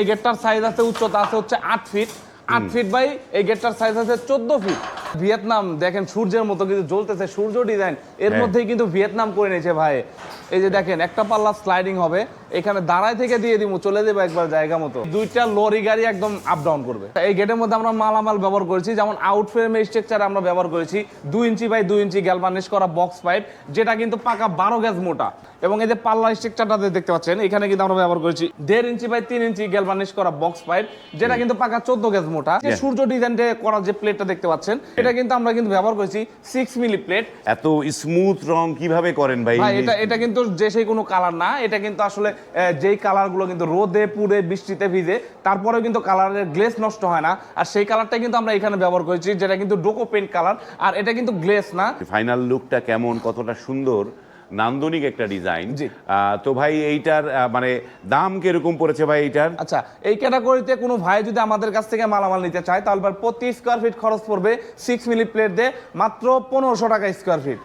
এই গেটটার সাইজ আছে উচ্চতা আছে হচ্ছে আট ফিট আট ফিট বাই এই গেটটার সাইজ আছে চোদ্দ ফিট ভিয়েতনাম দেখেন সূর্যের মতো কিন্তু জ্বলতেছে সূর্য ডিজাইন এর হ্যাঁ। মধ্যেই কিন্তু ভিয়েতনাম করে নিয়েছে ভাই। এই যে দেখেন একটা পাল্লা স্লাইডিং হবে। এখানে দাঁড়ায় থেকে দিয়ে দিব চলে দেবো একবার জায়গা মতো। দুইটা লরি গাড়ি একদম আপ ডাউন করবে। এই গেটের মধ্যে আমরা মালামাল ব্যবহার করেছি যেমন আউট ফ্রেমের স্ট্রাকচার আমরা ব্যবহার করেছি। দুই ইঞ্চি বাই দুই ইঞ্চি গ্যালভানিশ করা বক্স পাইপ যেটা কিন্তু পাকা বারো গ্যাস মোটা। এবং এই যে পাল্লা স্ট্রাকচারটা দেখতে পাচ্ছেন এখানে কিন্তু আমরা ব্যবহার করেছি দেড় ইঞ্চি বাই তিন ইঞ্চি গ্যালভানিশ করা বক্স পাইপ যেটা কিন্তু পাকা চোদ্দ গ্যাস মোটা। সূর্য ডিজাইন করা যে প্লেটটা দেখতে পাচ্ছেন এটা কিন্তু আমরা কিন্তু ব্যবহার করেছি সিক্স মিলি প্লেট এত স্মুথ রং কীভাবে করেন ভাই? এটা এটা কিন্তু যে সেই কোনো কালার না এটা কিন্তু আসলে যেই কালারগুলো কিন্তু রোদে পুড়ে বৃষ্টিতে ভিজে তারপরেও কিন্তু কালারের গ্লেস নষ্ট হয় না। আর সেই কালারটা কিন্তু আমরা এখানে ব্যবহার করেছি যেটা কিন্তু ডোকো পেন্ট কালার আর এটা কিন্তু গ্লেস না। ফাইনাল লুকটা কেমন কতটা সুন্দর? নান্দনিক একটা ডিজাইন। তো ভাই এইটার মানে দাম কীরকম পড়েছে ভাই এইটার? আচ্ছা এই ক্যাটাগরিতে কোনো ভাই যদি আমাদের কাছ থেকে মালামাল নিতে চায় তাহলে প্রতি স্কোয়ার ফিট খরচ পড়বে সিক্স মিলি প্লেট দিয়ে মাত্র পনেরোশো টাকা স্কোয়ার ফিট